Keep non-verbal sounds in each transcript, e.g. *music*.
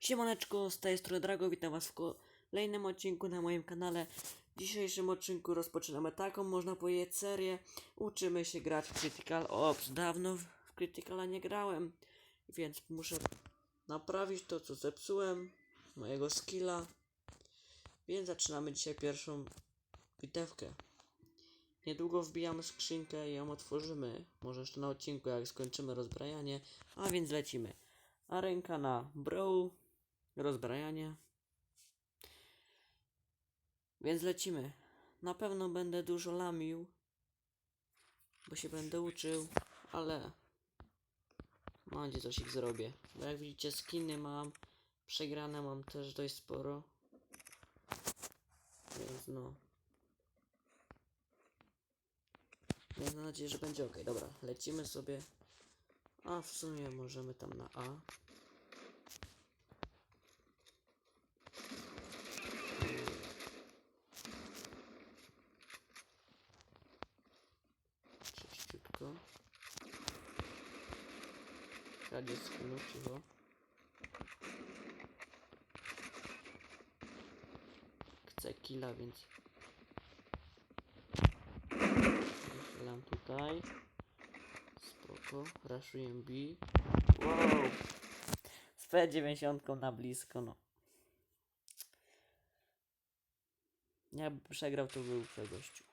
Siemaneczko, z tej strony Drago, witam was w kolejnym odcinku na moim kanale. W dzisiejszym odcinku rozpoczynamy taką, można powiedzieć, serię. Uczymy się grać w Critical Ops. Dawno w Criticala nie grałem, więc muszę naprawić to, co zepsułem, mojego skilla. Więc zaczynamy dzisiaj pierwszą bitewkę. Niedługo wbijamy skrzynkę i ją otworzymy. Może jeszcze na odcinku, jak skończymy rozbrajanie. A więc lecimy. A ręka na bro, rozbrajanie. Więc lecimy. Na pewno będę dużo lamił, bo się będę uczył, ale mam nadzieję, coś ich zrobię. Bo jak widzicie, skiny mam, przegrane mam też dość sporo. Więc no. Więc mam nadzieję, że będzie ok. Dobra, lecimy sobie. A w sumie możemy tam na A. Skinu, cicho. Chcę killa, więc... Wychylam tutaj. Spoko. Raszuję B. Wow! Z P90 na blisko, no. Jakby przegrał, to był gościu.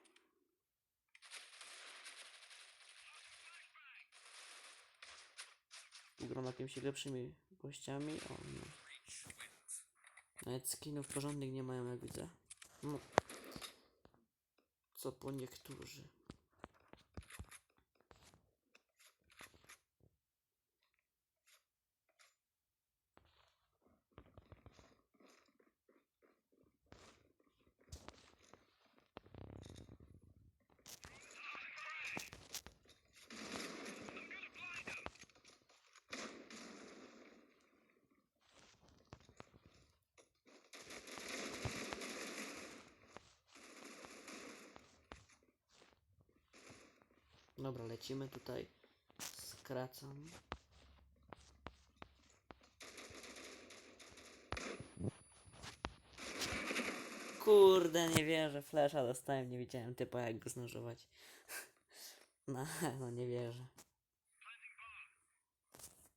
Gram jakimiś lepszymi gościami. O, no. Nawet skinów porządnych nie mają, jak widzę. No. Co po niektórzy. Dobra, lecimy tutaj. Skracam. Kurde, nie wierzę. Flesza dostałem, nie widziałem typa jak go znożować. *laughs* No, no nie wierzę.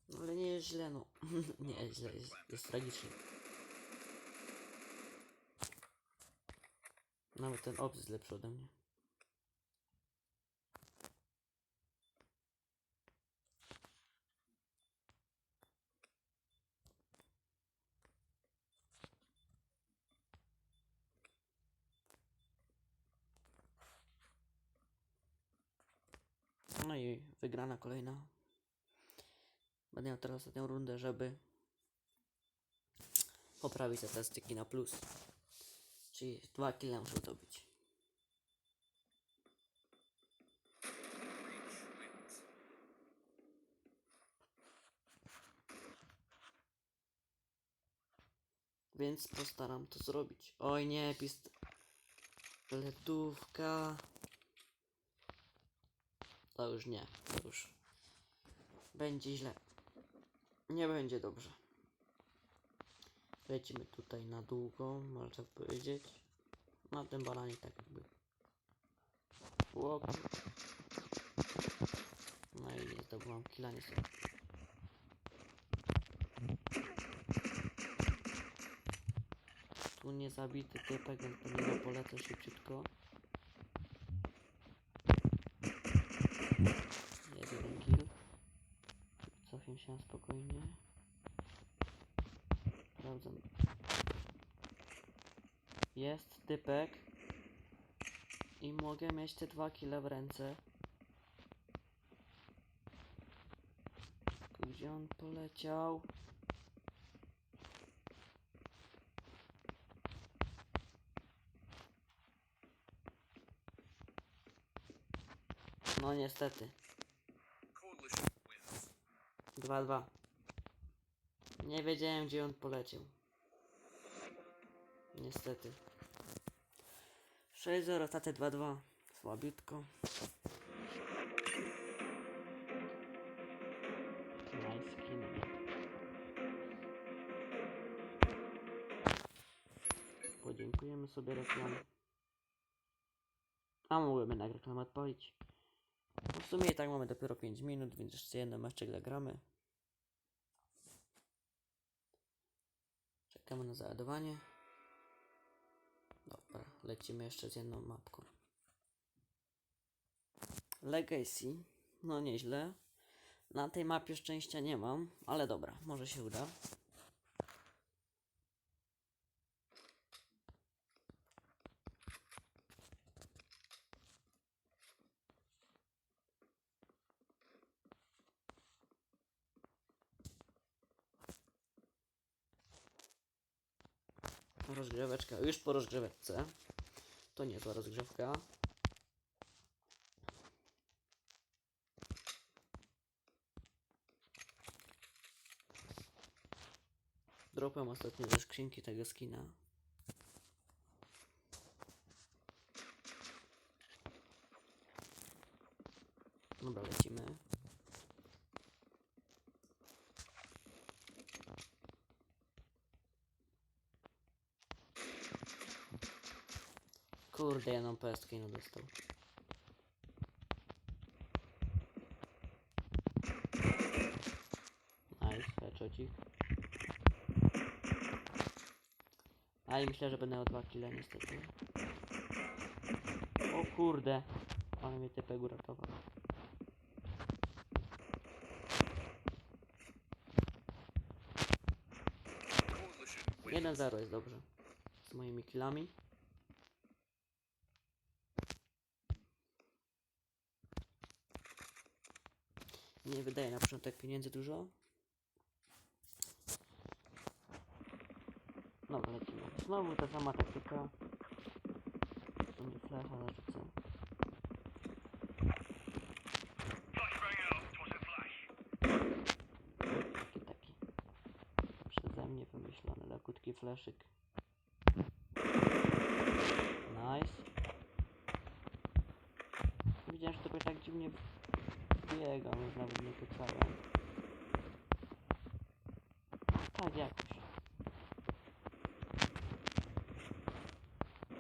No, ale nie jest źle, no. *laughs* nie jest źle, jest, jest tragicznie. Nawet ten ops jest lepszy ode mnie. No i wygrana kolejna. Będę miał teraz ostatnią rundę, żeby poprawić te statystyki na plus. Czyli dwa kile muszę zdobyć. Więc postaram to zrobić. Oj nie, pist... Letówka. To już nie, to już będzie źle. Nie będzie dobrze. Lecimy tutaj na długo, można tak powiedzieć. Na tym balanie tak jakby. Łok. No i nie zdobyłam killa niestety. Tu nie zabity typek, więc do niego polecę szybciutko. Jest jeden kill. Cofnę się spokojnie. Sprawdzam. Jest typek. I mogę mieć te dwa kile w ręce. Gdzie on poleciał? No niestety. 2-2. Nie wiedziałem, gdzie on poleciał. Niestety. 6-0, taty 2-2. Słabiutko. Podziękujemy sobie reklam. A mogłyby nagrać reklamę odpalić. W sumie tak mamy dopiero 5 minut, więc jeszcze jedno meczek zagramy. Czekamy na załadowanie. Dobra, lecimy jeszcze z jedną mapką. Legacy. No nieźle. Na tej mapie szczęścia nie mam, ale dobra, może się uda. Rozgrzeweczka, już po rozgrzeweczce. To niezła rozgrzewka. Dropem ostatnio ze skrzynki tego skina. Dobra, lecimy. Kurde, jedną pestkę nie dostał. Nice, headshotcik. A i myślę, że będę miał dwa kile niestety. O kurde, ale mnie typek uratował. Wins. 1-0 jest dobrze. Z moimi killami. Nie wydaje na początek pieniędzy dużo. Dobra, lecimy. Znowu ta sama taktyka. Będzie flasha zarzucę. Taki, taki. Przeze mnie wymyślony lekutki flaszyk. Nice. Widziałem, że to tak dziwnie biega, już nawet nie pytałem. Tak jakoś.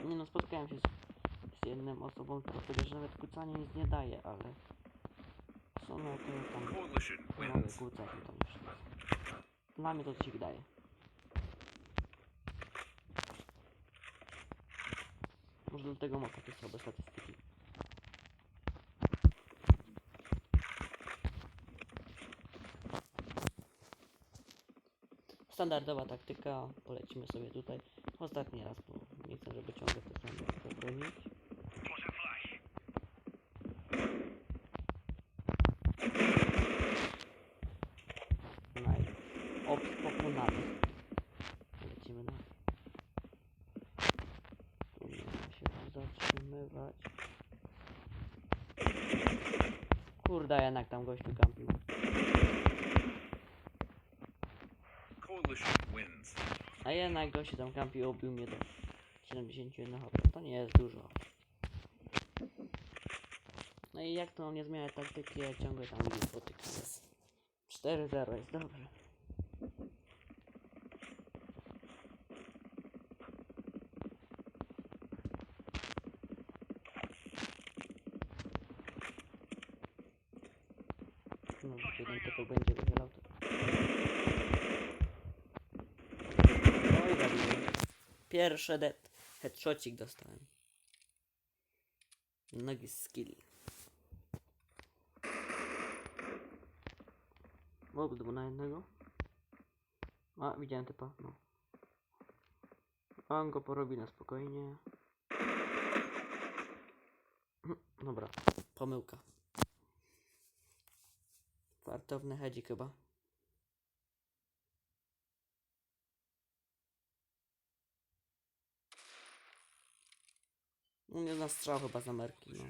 Nie no, spotkałem się z, z jedną osobą, która powiedziała, że nawet kucanie nic nie daje, ale... W sumie to tam... Coalition Mamy kłócać to już. Dla mnie to coś wydaje. Może dlatego ma takie słabe statystyki. Standardowa taktyka, polecimy sobie tutaj. Ostatni raz, bo nie chcę, żeby ciągle to samo. Ops pokonany. Lecimy dalej. Tu nie się zatrzymywać. Kurde, jednak tam gościu kampił. A jednak gościu tam kampił, obił mnie do 71 HP. To nie jest dużo. No i jak to mam nie taktyki, ja ciągle tam spotykam. Jest 4-0 jest dobrze. No, jeden tylko będzie wychylał to. Oj, zabiłem. Pierwszy dead. Headshotcik dostałem. Nogi skill. Obydwu na jednego. A, widziałem typa, no. A on go porobi na spokojnie. Dobra, pomyłka. Fartowny hedzik chyba. Strzał chyba z Ameryki, no.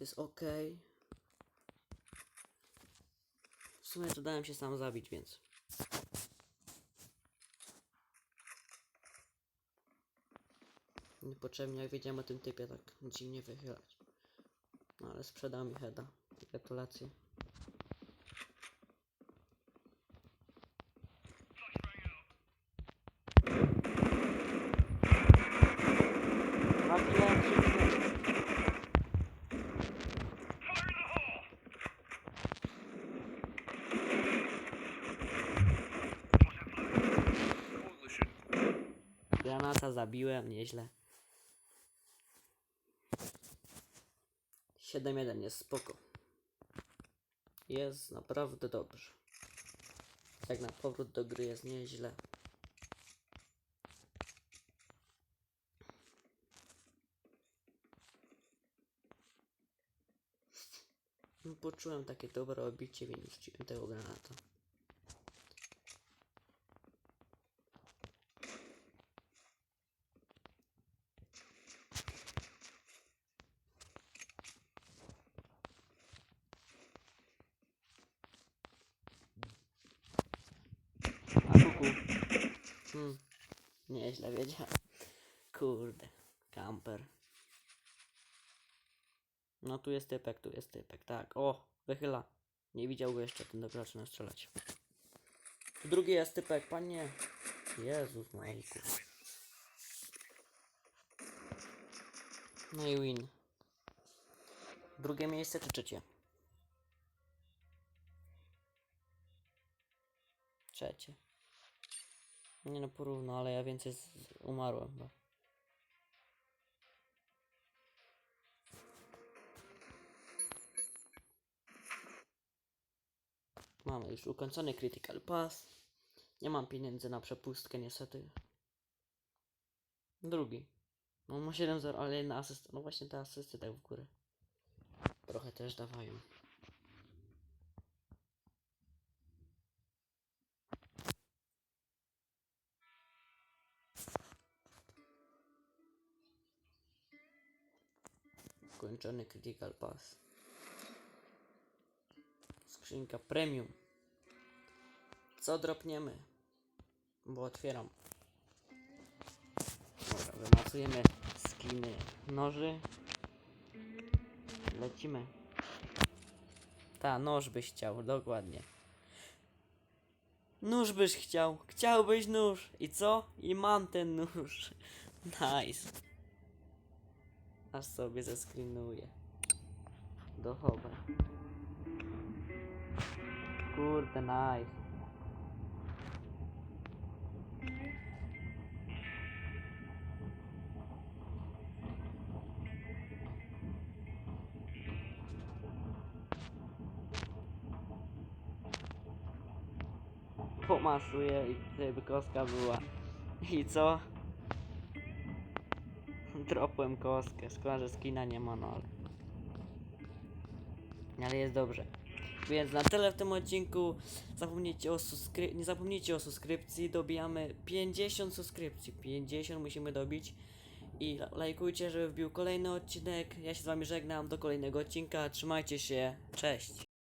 Jest ok. W sumie to dałem się sam zabić, więc. Niepotrzebnie, jak wiedziałem o tym typie, tak dziwnie wychylać. No ale sprzedał mi heada. Gratulacje. Granata zabiłem, nieźle. 7-1 jest spoko. Jest naprawdę dobrze. Jak na powrót do gry jest nieźle. Poczułem takie dobre obicie, więc rzuciłem tego granata. Hmm. Nieźle wiedziałem. Kurde. Kamper. No tu jest typek, tu jest typek, tak. O, wychyla. Nie widział go jeszcze, ten dopiero zaczyna strzelać. Tu drugi jest typek, panie. Jezus Majku. No i win. Drugie miejsce czy trzecie? Trzecie. Nie no porówno, ale ja więcej umarłem chyba. Mamy już ukończony Critical Pass. Nie mam pieniędzy na przepustkę niestety. Drugi. No ma 7-0, ale na asyst. No właśnie te asysty tak w górę. Trochę też dawają. Ukończony Critical Pass. Skrzynka premium. Co dropniemy? Bo otwieram. Dobra, wymacujemy skiny noży. Lecimy. Ta, noż byś chciał, dokładnie. Nóż byś chciał. Chciałbyś nóż. I co? I mam ten nóż. *laughs* Nice. Aż sobie zeskrinuję. Do chowa. Kurde, nice. Pomasuję i żeby kostka była. I co? Dropłem kostkę. Szkoda, że skina nie ma, no ale... Ale jest dobrze. Więc na tyle w tym odcinku. Zapomnijcie o nie zapomnijcie o subskrypcji. Dobijamy 50 subskrypcji. 50 musimy dobić. I la- lajkujcie, żeby wbił kolejny odcinek. Ja się z wami żegnam. Do kolejnego odcinka. Trzymajcie się. Cześć.